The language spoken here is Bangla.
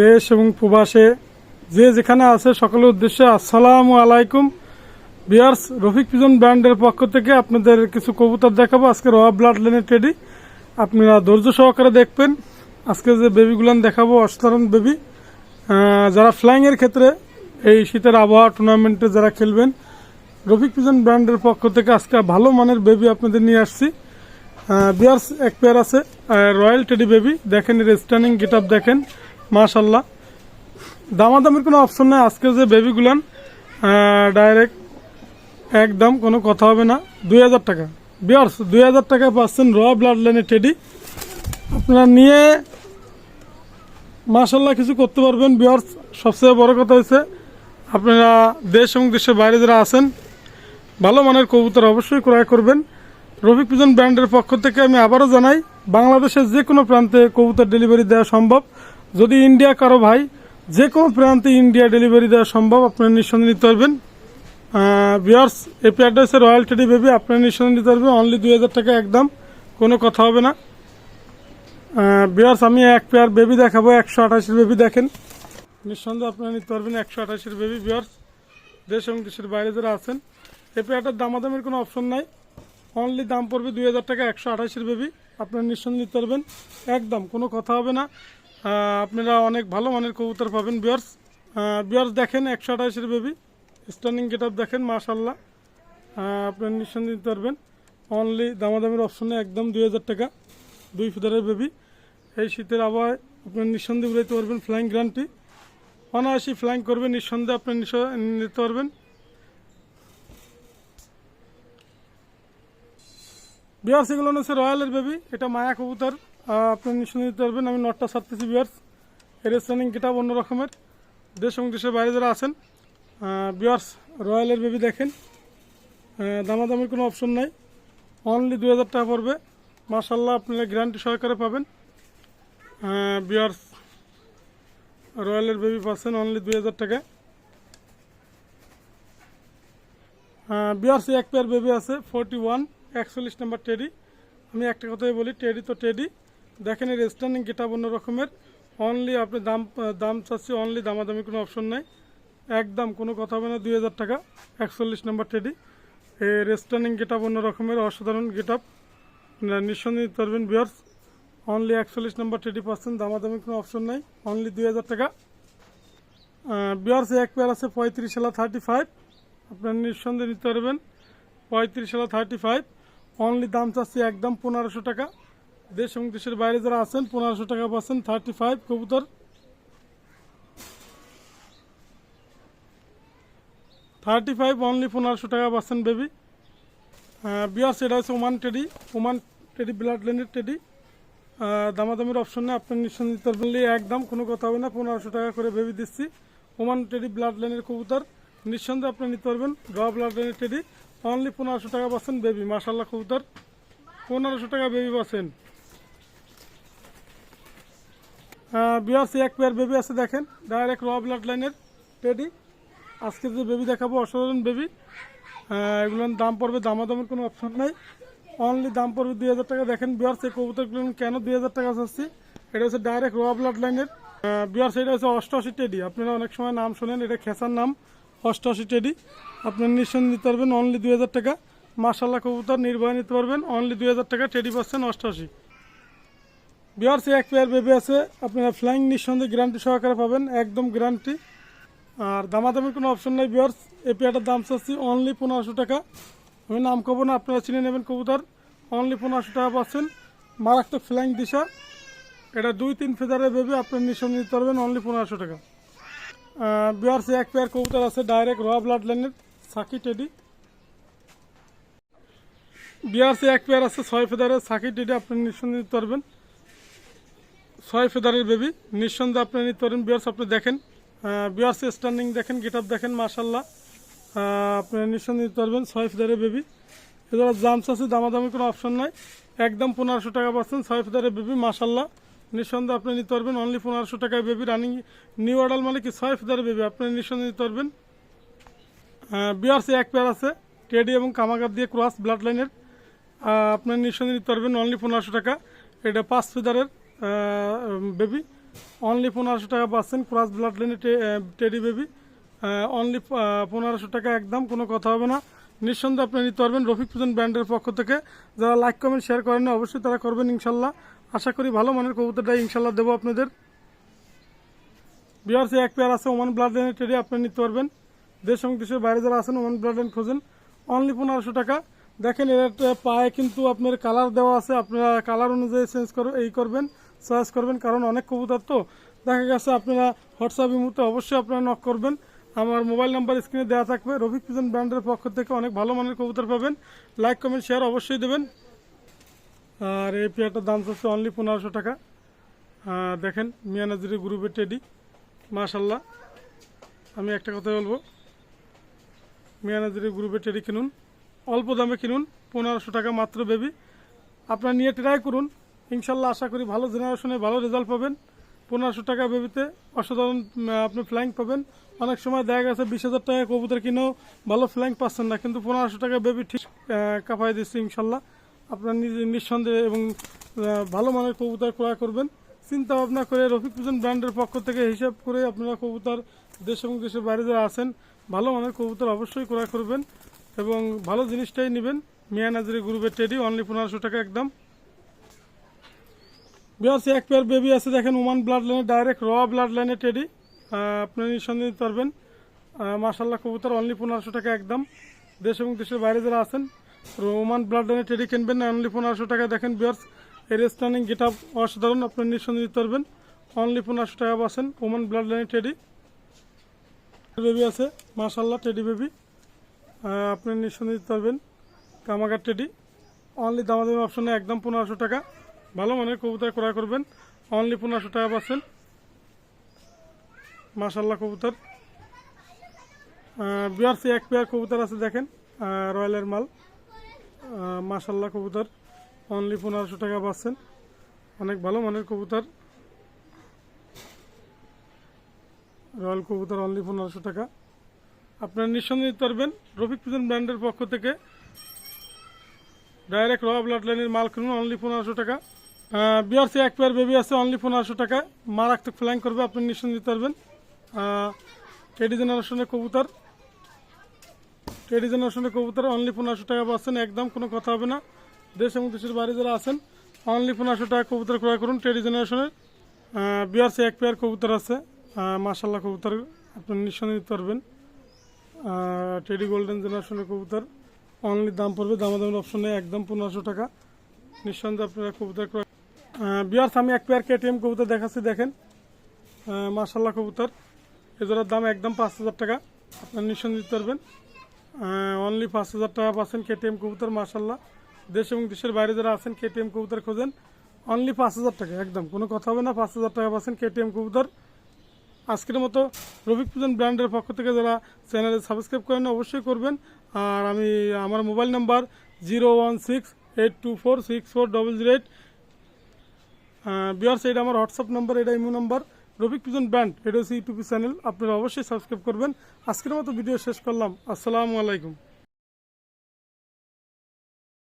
দেশ এবং প্রবাসে যে যেখানে আছে সকলের উদ্দেশ্যে আসসালামু আলাইকুম। বিয়ার্স, রফিক পিজন ব্র্যান্ডের পক্ষ থেকে আপনাদের কিছু কবুতর দেখাবো। আজকে র ব্লাড লাইনের টেডি। আপনারা ধৈর্য সহকারে দেখবেন। আজকে যে বেবিগুলান দেখাবো, অসাধারণ বেবি। যারা ফ্লাইংয়ের ক্ষেত্রে এই শীতের আবহাওয়া টুর্নামেন্টে যারা খেলবেন, রফিক পিজন ব্র্যান্ডের পক্ষ থেকে আজকে ভালো মানের বেবি আপনাদের নিয়ে আসছি। বিয়ার্স, এক পেয়ার আছে রয়্যাল টেডি বেবি। দেখেন এর স্ট্যান্ডিং গেট দেখেন। মাশাল্লাহ দামাদামির কোনো অপশন নেই। আজকে যে বেবিগুলান ডাইরেক্ট একদম কোনো কথা হবে না। দুই হাজার টাকা। বিয়ার্স দুই হাজার টাকা পাচ্ছেন র ব্লাড লাইনের টেডি আপনারা নিয়ে মাশাল্লাহ কিছু করতে পারবেন। বিয়ার্স সবচেয়ে বড় কথা হয়েছে আপনারা দেশ এবং দেশের বাইরে যারা আছেন, ভালো মানের কবুতর অবশ্যই ক্রয় করবেন। রফিক পিজন ব্র্যান্ডের পক্ষ থেকে আমি আবারও জানাই, বাংলাদেশের যে কোনো প্রান্তে কবুতর ডেলিভারি দেওয়া সম্ভব। যদি ইন্ডিয়া কারও ভাই, যে কোনো প্রান্তে ইন্ডিয়া ডেলিভারি দেওয়া সম্ভব, আপনারা নিঃসন্দেহে নিতে পারবেন। বিয়ার্স পেয়ারটা হচ্ছে রয়্যাল টেডি বেবি আপনারা নিঃসন্দেহে নিতে পারবেন। অনলি দুই হাজার টাকা একদম, কোনো কথা হবে না। বিয়ার্স আমি এক পেয়ার বেবি দেখাবো, একশো আঠাশের বেবি দেখেন। নিঃসন্দেহে আপনারা নিতে পারবেন একশো আঠাশের বেবি বিয়ার্স দেশ এবং দেশের বাইরে যারা আছেন, এই পেয়ারটার দামাদামের কোনো অপশন নাই। অনলি দাম পড়বে দুই হাজার টাকা, একশো আঠাশের বেবি আপনারা নিঃসন্দেহে নিতে পারবেন। একদম, কোনো কথা হবে না। আপনারা অনেক ভালো মানের কবুতর পাবেন বিয়ার্স বিয়ার্স দেখেন একশো আঠাশের বেবি স্টার্নিং গেট দেখেন মাশাল্লাহ আপনারা নিঃসন্দেহ দিতে পারবেন। অনলি দামাদামের অপশনে একদম দুই হাজার টাকা, দুই ফিদারের বেবি এই শীতের আবহাওয়ায় আপনার নিঃসন্দেহে উড়াইতে পারবেন ফ্লাইং গ্রান্টি অনায়াসি ফ্লাইং করবেন, নিঃসন্দেহে আপনি নিতে পারবেন। বিয়ার্স এগুলো হচ্ছে রয়্যালের বেবি এটা মায়া কবুতর। আপনি নিঃসন্দেহে দিতে পারবেন আমি নটটা ছাড়তেছি বিয়ার্স এর স্টানিং গেটাপ অন্য রকমের। দেশ এবং দেশের বাইরে যারা আছেন বিয়ার্স রয়্যালের বেবি দেখেন। দামাদামির কোনো অপশন নাই। অনলি দু হাজার টাকা পড়বে। মার্শাল্লাহ আপনারা গ্যারান্টি সহকারে পাবেন। বিয়ার্স রয়্যালের বেবি পাচ্ছেন অনলি দুই হাজার টাকা বিয়ার্সি এক পেয়ার বেবি আছে ফোরটি ওয়ান একচল্লিশ নাম্বার টেডি আমি একটা কথাই বলি টেডি তো টেডি দেখেন এর স্ট্যান্ডিং গেটা অন্য রকমের। অনলি আপনি দাম দাম চাচ্ছি অনলি দামাদামি কোনো অপশন নাই। একদম কোনো কথা হবে না, দুই হাজার টাকা, একচল্লিশ নাম্বার টেডি এর স্ট্যান্ডিং গেটা অন্য রকমের, অসাধারণ গেট আপ নিঃসন্দেহে পারবেন বিয়ার্স অনলি একচল্লিশ নাম্বার টেডি পাচ্ছেন, দামাদামি কোনো অপশন নাই অনলি দুই হাজার টাকা। বিয়ার্স এক পেয়ার আছে, পঁয়ত্রিশ সালা থার্টি ফাইভ আপনার নিঃসন্দেহে নিতে পারবেন, পঁয়ত্রিশ সালা থার্টি ফাইভ অনলি দাম চাচ্ছি, একদম পনেরোশো টাকা। দেশ এবং দেশের বাইরে যারা আছেন, পনেরোশো টাকা পাচ্ছেন থার্টি ফাইভ কবুতর। থার্টি ফাইভ অনলি পনেরোশো টাকা পাচ্ছেন বেবি বিয়ার্স, এটা হচ্ছে Oman teddy. Oman teddy, blood লেনের টেডি। দামাদামির অপশন নেই আপনার পারবেন। একদম কোনো কথা হবে না, পনেরোশো টাকা করে বেবি দিচ্ছি। ওমান টেডি, ব্লাড লাইনের কবুতর। নিঃসন্দেহে আপনি নিতে পারবেন র ব্লাড লাইনের টেডি। অনলি পনেরোশো টাকা পাচ্ছেন বেবি মাসাল্লাহ কবুতর। পনেরোশো টাকা বেবি পাচ্ছেন। বিয়ার্সি এক পেয়ার বেবি আছে দেখেন ডাইরেক্ট র ব্লাড লাইনের টেডি আজকে যে বেবি দেখাবো, অসাধারণ বেবি এগুলোর দাম পড়বে, দামাদামের কোনো অপশন নাই। অনলি দাম পড়বে দুই হাজার টাকা। দেখেন বিয়ার্স এই কবুতরগুলো কেন দুই হাজার টাকা চাচ্ছি? এটা হচ্ছে ডাইরেক্ট র ব্লাড লাইনের বিয়ার্স এটা হচ্ছে অষ্টআশি টেডি আপনারা অনেক সময় নাম শোনেন, এটা খেসার নাম, অষ্টআশি টেডি আপনার নিঃসন্দেহে নিতে পারবেন অনলি দুই হাজার টাকা। মার্শাল্লাহ কবুতর নির্ভয় নিতে পারবেন অনলি দুই হাজার টাকা টেডি পাচ্ছেন অষ্টআশি। বিয়ার্স এক পেয়ার বেবি আছে। আপনারা ফ্লাইং নিঃসন্দেহে গ্যারান্টি সহকারে পাবেন, একদম গ্যারান্টি আর দামাদামির কোনো অপশন নেই বিয়ার্স এই পেয়ারটার দাম চাচ্ছি অনলি পনেরোশো টাকা। আমি নাম কব না, আপনারা চিনে নেবেন কবুতর। অনলি পনেরোশো টাকা পাচ্ছেন। মারাত্মক ফ্লাইং দিশা। এটা দুই তিন ফেদারের বেবি আপনার নিঃসন্দেহে নিতে পারবেন অনলি পনেরোশো টাকা। বিয়ার্স এক পেয়ার কবুতর আছে ডাইরেক্ট র ব্লাড লাইনের সাকি টেডি। বিয়ার্সে এক পেয়ার আছে, ছয় ফেদারের সাকি টেডি আপনি নিঃসন্দেহে নিতে পারবেন। ছয় ফেদারের বেবি। নিঃসন্দেহে আপনি নিতে পারেন বিয়ার্স আপনি দেখেন বিয়ার্স স্ট্যান্ডিং দেখেন গেট আপ দেখেন মাশাল্লাহ আপনি নিঃসন্দেহে নিতে পারবেন ছয় ফেদারের বেবি। এছাড়া জামস আছে, দামাদামি কোনো অপশন নাই। একদম পনেরোশো টাকা পাচ্ছেন ছয় ফেদারের বেবি মাশাল্লাহ নিঃসন্দেহে আপনি নিতে পারবেন অনলি পনেরোশো টাকায় বেবি রানিং নিউ অর্ডার মানে কি ছয় ফেদারের বেবি? আপনি নিঃসন্দেহে নিতে পারবেন। বিয়ার্সি এক পেয়ার আছে টেডি এবং কামাগার দিয়ে ক্রস ব্লাড লাইনের আপনার নিঃসন্দেহে নিতে পারবেন অনলি পনেরোশো টাকা। এটা পাঁচ ফিদারের। বেবি অনলি পনেরোশো টাকা পাচ্ছেন ক্রস ব্লাড লাইনে টেডি বেবি অনলি পনেরোশো টাকা একদম কোনো কথা হবে না। নিঃসন্দেহে আপনি নিতে পারবেন রফিক পুজন ব্র্যান্ডের পক্ষ থেকে। যারা লাইক কমেন্ট শেয়ার করেন না, অবশ্যই তারা করবেন ইনশাল্লাহ। আশা করি ভালো মানের কবুতরটা ইনশাল্লাহ দেবো আপনাদের। বিহার এক পেয়ার আছে ওমান ব্লাড লাইনের টেডি আপনি নিতে পারবেন। দেশ এবং দেশের বাইরে যারা আছেন ওমান ব্লাড লাইন খোঁজেন। অনলি পনেরোশো টাকা। দেখেন এর পায়ে কিন্তু আপনার কালার দেওয়া আছে। আপনারা কালার অনুযায়ী চেঞ্জ করবে এই করবেন। চয়েস করবেন, কারণ অনেক কবুতর তো। দেখা গেছে আপনারা হোয়াটসঅ্যাপ মুহূর্তে অবশ্যই আপনারা নক করবেন। আমার মোবাইল নাম্বার স্ক্রিনে দেওয়া থাকবে। রফিক পিজন ব্র্যান্ডের পক্ষ থেকে অনেক ভালো মানের কবুতর পাবেন। লাইক কমেন্ট শেয়ার অবশ্যই দেবেন। আর এই পেয়ারটার দাম হচ্ছে অনলি পনেরোশো টাকা। দেখেন মিয়ানাজিরি গ্রুপের টেডি মাশাল্লাহ আমি একটা কথা বলব। মিয়ানাজিরি গ্রুপের টেডি কিনুন। অল্প দামে কিনুন। পনেরোশো টাকা মাত্র বেবি আপনারা নিয়ে ট্রাই করুন। ইনশাল্লাহ আশা করি ভালো জেনারেশনে ভালো রেজাল্ট পাবেন। পনেরোশো টাকা বেবিতে অসাধারণ আপনি ফ্ল্যাং পাবেন। অনেক সময় দেখা গেছে বিশ হাজার টাকা কবুতর কিনেও ভালো ফ্ল্যাং পাচ্ছেন না, কিন্তু পনেরোশো টাকা বেবি ঠিক কাঁপাই দিচ্ছে ইনশাল্লাহ। আপনার নিঃসন্দেহে এবং ভালো মানের কবুতর ক্রয় করবেন। চিন্তা ভাবনা করে রফিক পুজন ব্র্যান্ডের পক্ষ থেকে হিসাব করে আপনারা কবুতর দেশ এবং দেশের বাইরে যারা আছেন, ভালো মানের কবুতর অবশ্যই ক্রয় করবেন এবং ভালো জিনিসটাই নেবেন। মিয়া নাজরি গ্রুপের টেডি অনলি পনেরোশো টাকা একদম। বিয়ার্সি, এক পেয়ার বেবি আছে, দেখেন ওমান ব্লাড লাইনে ডাইরেক্ট র ব্লাড লাইনে টেডি আপনি নিঃসন্দেহে নিতে পারবেন। মার্শাল্লাহ কবুতর অনলি পনেরোশো টাকা একদম। দেশ এবং দেশের বাইরে যারা আছেন ওমান ব্লাড লাইনে টেডি কিনবেন অনলি পনেরোশো টাকা। দেখেন বিয়ার্স এর স্টানিং গেট আপ অসাধারণ, আপনি নিঃসন্দেহে নিতে পারবেন। অনলি পনেরোশো টাকা পাচ্ছেন ওমান ব্লাড লাইনে টেডি বেবি আছে মার্শাল্লাহ টেডি বেবি আপনি নিঃসন্দেহে দিতে পারবেন, কামাগার টেডি অনলি দামাদামি অপশনে একদম পনেরোশো টাকা। ভালো মানের কবুতর ক্রয় করবেন। অনলি পনেরোশো টাকা পাচ্ছেন। মাশাল্লাহ কবুতর। বিআরসি এক পেয়ার কবুতর আছে দেখেন রয়্যালের মাল। আহ, মাশাল্লাহ কবুতর। অনলি পনেরোশো টাকা পাচ্ছেন। অনেক ভালো মানের কবুতর। রয়্যাল কবুতর অনলি পনেরোশো টাকা। আপনারা নিঃসন্দেহে নিতে পারবেন রফিক পিজন ব্র্যান্ডের পক্ষ থেকে। ডাইরেক্ট র ব্লাড লাইনের মাল কিনুন অনলি পনেরোশো টাকা। বিআরসি এক পেয়ার বেবি আছে অনলি পনেরোশো টাকায় মারাত্মক ফ্ল্যাং করবে, আপনি নিঃসন্দেহে দিতে পারবেন। টেডি জেনারেশনের কবুতর। টেডি জেনারেশনের কবুতর অনলি পনেরোশো টাকা পাচ্ছেন, একদম কোনো কথা হবে না। দেশ এবং দেশের বাইরে যারা আছেন অনলি পনেরোশো টাকা কবুতর ক্রয় করুন টেডি জেনারেশনের বিআরসি এক পেয়ার কবুতর আছে। মাসাল্লাহ কবুতর, আপনি নিঃসন্দেহে দিতে পারবেন। টেডি গোল্ডেন জেনারেশনের কবুতর অনলি দাম পড়বে, দামাদামের অপশনে একদম পনেরোশো টাকা। নিঃসন্দেহে আপনারা কবুতর ক্রয় বিয়ার্স, আমি এক পেয়ার কেটিএম কবুতর দেখাচ্ছি, দেখেন। মাসাল্লাহ কবুতর। এজোড়ার দাম একদম পাঁচ হাজার টাকা। আপনারা নিঃসন্দেহে দিতে পারবেন। অনলি পাঁচ হাজার টাকা পাচ্ছেন কেটিএম কবুতর মাসাল্লাহ দেশ এবং দেশের বাইরে যারা আছেন কেটিএম কবুতর খোঁজেন অনলি পাঁচ হাজার টাকা, একদম। কোনো কথা হবে না, পাঁচ হাজার টাকা পাচ্ছেন কেটিএম কবুতর। আজকের মতো রফিক পূজন ব্র্যান্ডের পক্ষ থেকে যারা চ্যানেলে সাবস্ক্রাইব করেন, অবশ্যই করবেন। আর আমি, আমার mobile number zero one six eight two four six four double zero eight buyers side আমার হোয়াটসঅ্যাপ নাম্বার, এটা ইমো নাম্বার। রবিক পিজন ব্যান্ড এটা হচ্ছে ইউটিউব চ্যানেল আপনারা অবশ্যই সাবস্ক্রাইব করবেন। আজকের মতো ভিডিও শেষ করলাম। আসসালামু আলাইকুম।